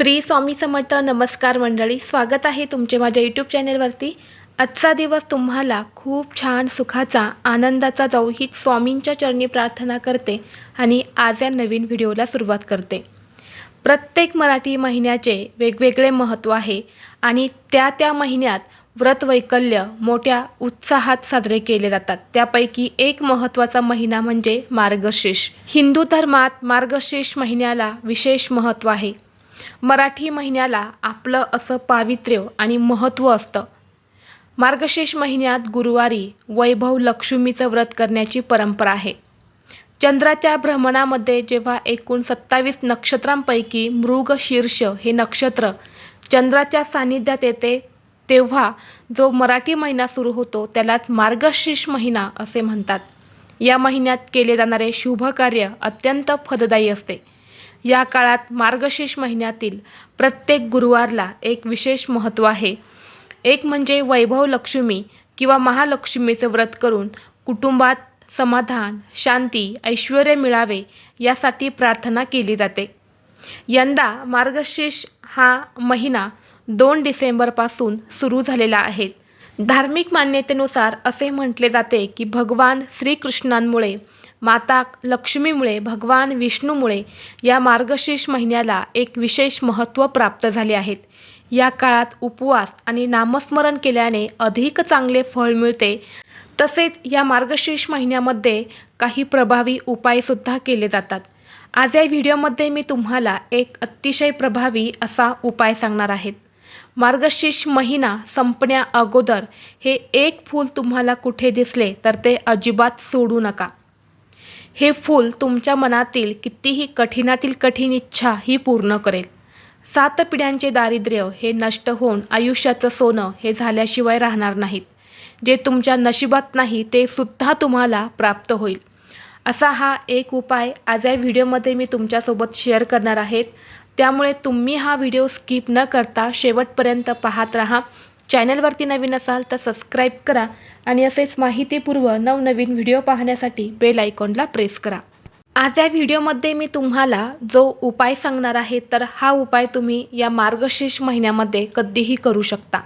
श्री स्वामी समर्थ नमस्कार मंडळी स्वागत आहे तुमचे माझ्या यूट्यूब चॅनेलवरती. आजचा दिवस तुम्हाला खूप छान सुखाचा आनंदाचा जाऊ ही स्वामींच्या चरणी प्रार्थना करते आणि आज या नवीन व्हिडिओला सुरुवात करते. प्रत्येक मराठी महिन्याचे वेगवेगळे महत्त्व आहे आणि त्या त्या महिन्यात व्रत वैकल्य मोठ्या उत्साहात साजरे केले जातात. त्यापैकी एक महत्त्वाचा महिना म्हणजे मार्गशीर्ष. हिंदू धर्मात मार्गशीर्ष महिन्याला विशेष महत्त्व आहे. मराठी महिन्याला आपलं असं पावित्र्य आणि महत्त्व असतं. मार्गशीर्ष महिन्यात गुरुवारी वैभव लक्ष्मीचं व्रत करण्याची परंपरा आहे. चंद्राच्या भ्रमणामध्ये जेव्हा एकूण सत्तावीस नक्षत्रांपैकी मृगशीर्ष हे नक्षत्र चंद्राच्या सान्निध्यात येते तेव्हा जो मराठी महिना सुरू होतो त्यालाच मार्गशीर्ष महिना असे म्हणतात. या महिन्यात केले जाणारे शुभ कार्य अत्यंत फलदायी असते. या काळात मार्गशीर्ष महिन्यातील प्रत्येक गुरुवारला एक विशेष महत्त्व आहे. एक म्हणजे वैभव लक्ष्मी किंवा महालक्ष्मीचं व्रत करून कुटुंबात समाधान शांती ऐश्वर मिळावे यासाठी प्रार्थना केली जाते. यंदा मार्गशीर्ष हा महिना दोन डिसेंबरपासून सुरू झालेला आहे. धार्मिक मान्यतेनुसार असे म्हटले जाते की भगवान श्रीकृष्णांमुळे माता लक्ष्मीमुळे भगवान विष्णूमुळे या मार्गशीर्ष महिन्याला एक विशेष महत्त्व प्राप्त झाले आहेत. या काळात उपवास आणि नामस्मरण केल्याने अधिक चांगले फळ मिळते. तसेच या मार्गशीर्ष महिन्यामध्ये काही प्रभावी उपायसुद्धा केले जातात. आज या व्हिडिओमध्ये मी तुम्हाला एक अतिशय प्रभावी असा उपाय सांगणार आहेत मार्गशीर्ष महिना संपण्या अगोदर हे एक फूल तुम्हाला कुठे दिसले तर ते अजिबात सोडू नका. हे फूल तुमच्या मनातील कितीही कठीणातील कठीण इच्छा ही पूर्ण करेल. सात पिढ्यांचे दारिद्र्य हे नष्ट होऊन आयुष्याचं सोनं हे झाल्याशिवाय राहणार नाहीत. जे तुमच्या नशिबात नाही ते सुद्धा तुम्हाला प्राप्त होईल. असा हा एक उपाय आज या व्हिडिओमध्ये मी तुमच्यासोबत शेअर करणार आहेत त्यामुळे तुम्ही हा व्हिडिओ स्किप न करता शेवटपर्यंत पाहत राहा. चॅनलवरती नवीन असाल तर सबस्क्राईब करा आणि असेच माहितीपूर्व नवनवीन व्हिडिओ पाहण्यासाठी बेल आयकॉनला प्रेस करा. आज या व्हिडिओमध्ये मी तुम्हाला जो उपाय सांगणार आहे तर हा उपाय तुम्ही या मार्गशीर्ष महिन्यामध्ये कधीही करू शकता.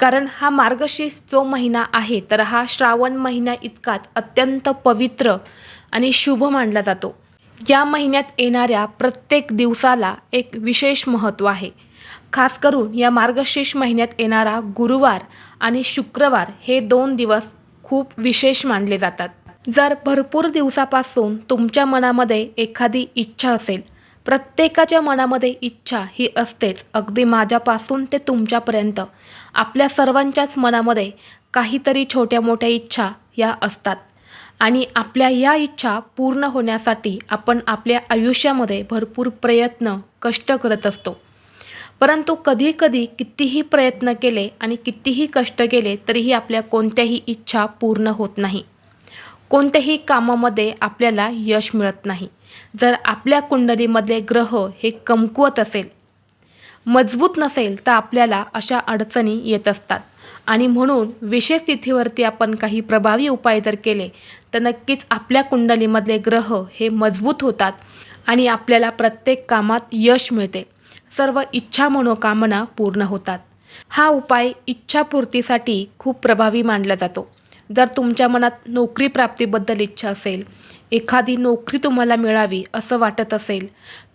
कारण हा मार्गशीर्ष जो महिना आहे तर हा श्रावण महिना इतकाच अत्यंत पवित्र आणि शुभ मानला जातो. या महिन्यात येणाऱ्या प्रत्येक दिवसाला एक विशेष महत्त्व आहे. खास करून या मार्गशीर्ष महिन्यात येणारा गुरुवार आणि शुक्रवार हे दोन दिवस खूप विशेष मानले जातात. जर भरपूर दिवसापासून तुमच्या मनामध्ये एखादी इच्छा असेल प्रत्येकाच्या मनामध्ये इच्छा ही असतेच. अगदी माझ्यापासून ते तुमच्यापर्यंत आपल्या सर्वांच्याच मनामध्ये काहीतरी छोट्या मोठ्या इच्छा या असतात. आणि आपल्या या इच्छा पूर्ण होण्यासाठी आपण आपल्या आयुष्यामध्ये भरपूर प्रयत्न कष्ट करत असतो. परंतु कधीकधी कितीही प्रयत्न केले आणि कितीही कष्ट केले तरीही आपल्या कोणत्याही इच्छा पूर्ण होत नाही. कोणत्याही कामामध्ये आपल्याला यश मिळत नाही. जर आपल्या कुंडलीमधले ग्रह हे कमकुवत असेल मजबूत नसेल तर आपल्याला अशा अडचणी येत असतात. आणि म्हणून विशेष तिथीवरती आपण काही प्रभावी उपाय जर केले तर नक्कीच आपल्या कुंडलीमधले ग्रह हे मजबूत होतात आणि आपल्याला प्रत्येक कामात यश मिळते. सर्व इच्छा मनोकामना पूर्ण होतात. हा उपाय इच्छापूर्तीसाठी खूप प्रभावी मानला जातो. जर तुमच्या मनात नोकरी प्राप्तीबद्दल इच्छा असेल एखादी नोकरी तुम्हाला मिळावी असं वाटत असेल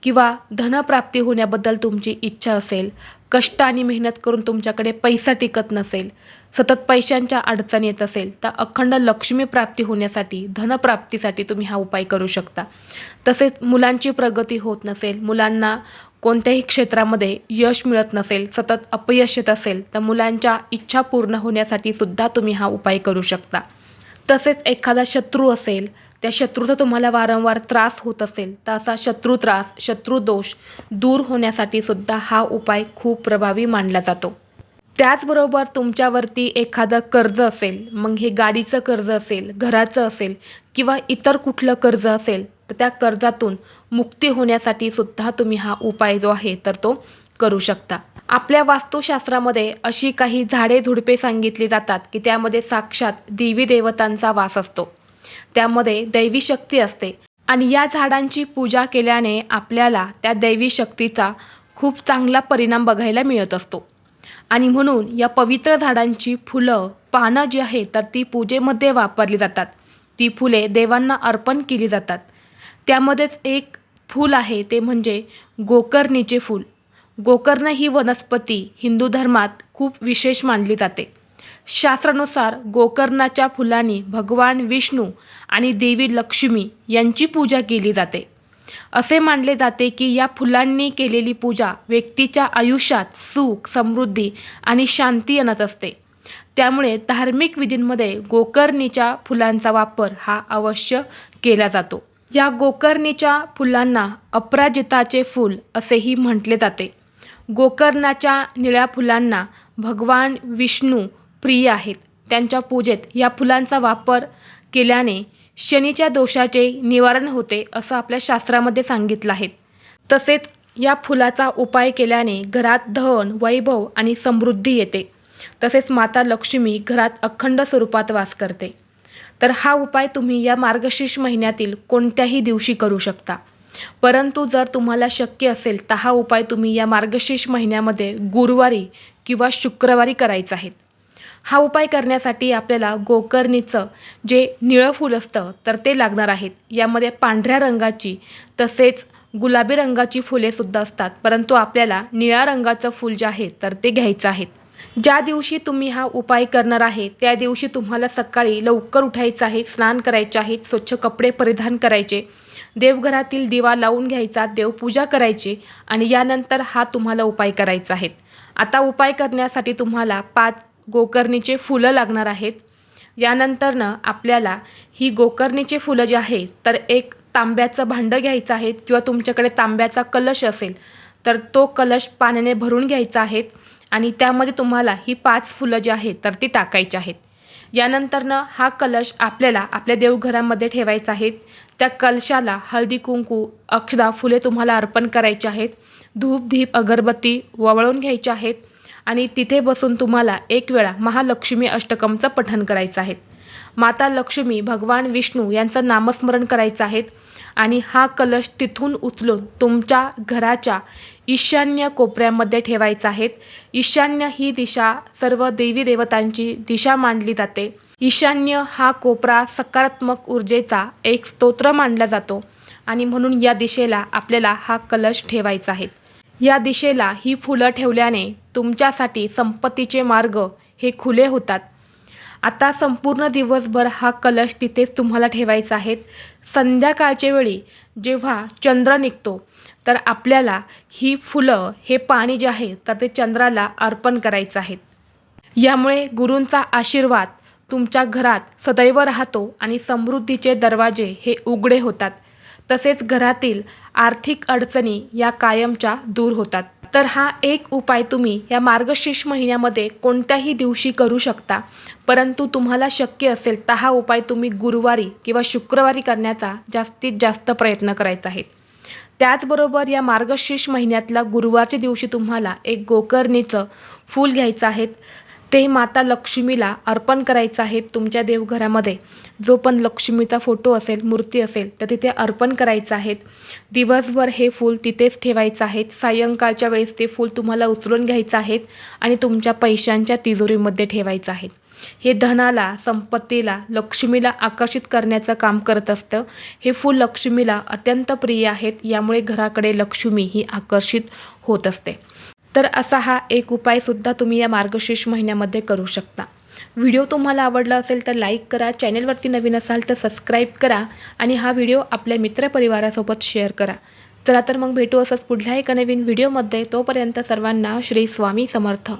किंवा धनप्राप्ती होण्याबद्दल तुमची इच्छा असेल कष्ट आणि मेहनत करून तुमच्याकडे पैसा टिकत नसेल सतत पैशांच्या अडचण येत असेल तर अखंड लक्ष्मी प्राप्ती होण्यासाठी धनप्राप्तीसाठी तुम्ही हा उपाय करू शकता. तसेच मुलांची प्रगती होत नसेल मुलांना कोणत्याही क्षेत्रामध्ये यश मिळत नसेल सतत अपयश येत असेल तर मुलांच्या इच्छा पूर्ण होण्यासाठी सुद्धा तुम्ही हा उपाय करू शकता. तसेच एखादा शत्रू असेल त्या शत्रूचा तुम्हाला वारंवार त्रास होत असेल तर असा शत्रू त्रास शत्रू दोष दूर होण्यासाठी सुद्धा हा उपाय खूप प्रभावी मानला जातो. त्याचबरोबर तुमच्यावरती एखादं कर्ज असेल मग हे गाडीचं कर्ज असेल घराचं असेल किंवा इतर कुठलं कर्ज असेल तर त्या कर्जातून मुक्ती होण्यासाठी सुद्धा तुम्ही हा उपाय जो आहे तर तो करू शकता. आपल्या वास्तुशास्त्रामध्ये अशी काही झाडे झुडपे सांगितली जातात की त्यामध्ये साक्षात देवी देवतांचा वास असतो. त्यामध्ये दैवी शक्ती असते. आणि या झाडांची पूजा केल्याने आपल्याला त्या दैवी शक्तीचा खूप चांगला परिणाम बघायला मिळत असतो. आणि म्हणून या पवित्र झाडांची फुलं पानं जी आहेत तर ती पूजेमध्ये वापरली जातात. ती फुले देवांना अर्पण केली जातात. त्यामध्येच एक फूल आहे ते म्हणजे गोकर्णीचे फूल. गोकर्ण ही वनस्पती हिंदू धर्मात खूप विशेष मानली जाते. शास्त्रानुसार गोकर्णाच्या फुलांनी भगवान विष्णू आणि देवी लक्ष्मी यांची पूजा केली जाते. असे मानले जाते की या फुलांनी केलेली पूजा व्यक्तीच्या आयुष्यात सुख समृद्धी आणि शांती आणत असते. त्यामुळे धार्मिक विधींमध्ये गोकर्णीच्या फुलांचा वापर हा अवश्य केला जातो. या गोकर्णीच्या फुलांना अपराजिताचे फूल असेही म्हटले जाते. गोकर्णाच्या निळ्या फुलांना भगवान विष्णू प्रिय आहेत. त्यांच्या पूजेत या फुलांचा वापर केल्याने शनीच्या दोषाचे निवारण होते असं आपल्या शास्त्रामध्ये सांगितलं आहे. तसेच या फुलाचा उपाय केल्याने घरात धन वैभव आणि समृद्धी येते. तसेच माता लक्ष्मी घरात अखंड स्वरूपात वास करते. तर हा उपाय तुम्ही या मार्गशीर्ष महिन्यातील कोणत्याही दिवशी करू शकता. परंतु जर तुम्हाला शक्य असेल तर हा उपाय तुम्ही या मार्गशीर्ष महिन्यामध्ये गुरुवारी किंवा शुक्रवारी करायचा आहे. हा उपाय करण्यासाठी आपल्याला गोकर्णीचं जे निळं फूल असतं तर ते लागणार आहेत. यामध्ये पांढऱ्या रंगाची तसेच गुलाबी रंगाची फुलेसुद्धा असतात परंतु आपल्याला निळ्या रंगाचं फूल जे आहे तर ते घ्यायचं आहे. ज्या दिवशी तुम्ही हा उपाय करणार आहे त्या दिवशी तुम्हाला सकाळी लवकर उठायचं आहे स्नान करायचे आहे स्वच्छ कपडे परिधान करायचे देवघरातील दिवा लावून घ्यायचा देवपूजा करायची आणि यानंतर हा तुम्हाला उपाय करायचा आहे. आता उपाय करण्यासाठी तुम्हाला पाच गोकर्णीचे फुलं लागणार आहेत. यानंतरनं आपल्याला ही गोकर्णीचे फुलं जे आहेत तर एक तांब्याचं भांडं घ्यायचं आहे किंवा तुमच्याकडे तांब्याचा कलश असेल तर तो कलश पाण्याने भरून घ्यायचा आहे आणि त्यामध्ये तुम्हाला ही पाच फुलं जी आहेत तर ती टाकायची आहेत. यानंतरनं हा कलश आपल्याला आपल्या देवघरामध्ये ठेवायचा आहे. त्या कलशाला हळदी कुंकू अक्षदा फुले तुम्हाला अर्पण करायचे आहेत. धूप धीप अगरबत्ती ववळून घ्यायचे आहेत. आणि तिथे बसून तुम्हाला एक वेळा महालक्ष्मी अष्टकमचं पठण करायचं आहे. माता लक्ष्मी भगवान विष्णू यांचं नामस्मरण करायचं आहे आणि हा कलश तिथून उचलून तुमच्या घराच्या ईशान्य कोपऱ्यामध्ये ठेवायचा आहेत ईशान्य ही दिशा सर्व देवी देवतांची दिशा मानली जाते. ईशान्य हा कोपरा सकारात्मक ऊर्जेचा एक स्तोत्र मानला जातो आणि म्हणून या दिशेला आपल्याला हा कलश ठेवायचा आहे. या दिशेला ही फुलं ठेवल्याने तुमच्यासाठी संपत्तीचे मार्ग हे खुले होतात. आता संपूर्ण दिवसभर हा कलश तिथेच तुम्हाला ठेवायचा आहे. संध्याकाळच्या वेळी जेव्हा चंद्र निघतो तर आपल्याला ही फुलं हे पाणी जे आहे तर ते चंद्राला अर्पण करायचं आहे. यामुळे गुरूंचा आशीर्वाद तुमच्या घरात सदैव राहतो आणि समृद्धीचे दरवाजे हे उघडे होतात. तसेच घरातील आर्थिक अडचणी या कायमच्या दूर होतात. तर हा एक उपाय तुम्ही या मार्गशीर्ष महिन्यामध्ये कोणत्याही दिवशी करू शकता. परंतु तुम्हाला शक्य असेल तर हा उपाय तुम्ही गुरुवारी किंवा शुक्रवारी करण्याचा जास्तीत जास्त प्रयत्न करायचा आहे. त्याचबरोबर या मार्गशीर्ष महिन्यातल्या गुरुवारच्या दिवशी तुम्हाला एक गोकर्णीचं फूल घ्यायचं आहे. ते माता लक्ष्मीला अर्पण करायचं आहे तुमच्या देवघरामध्ये. जो पण लक्ष्मीचा फोटो असेल मूर्ती असेल तर तिथे अर्पण करायचं आहेत दिवसभर हे फूल तिथेच ठेवायचं आहे. सायंकाळच्या वेळेस ते फूल तुम्हाला उचलून घ्यायचं आहेत आणि तुमच्या पैशांच्या तिजोरीमध्ये ठेवायचं आहे. हे धनाला संपत्तीला लक्ष्मीला आकर्षित करण्याचं काम करत असतं. हे फूल लक्ष्मीला अत्यंत प्रिय आहेत. यामुळे घराकडे लक्ष्मी ही आकर्षित होत असते. तर असा हा एक उपायसुद्धा तुम्ही या मार्गशीर्ष महिन्यामध्ये करू शकता. व्हिडिओ तुम्हाला आवडला असेल तर लाईक करा चॅनेलवरती नवीन असाल तर सबस्क्राईब करा आणि हा व्हिडिओ आपल्या मित्रपरिवारासोबत शेअर करा. चला तर मग भेटू असंच पुढल्या एका नवीन व्हिडिओमध्ये. तोपर्यंत सर्वांना श्री स्वामी समर्थ.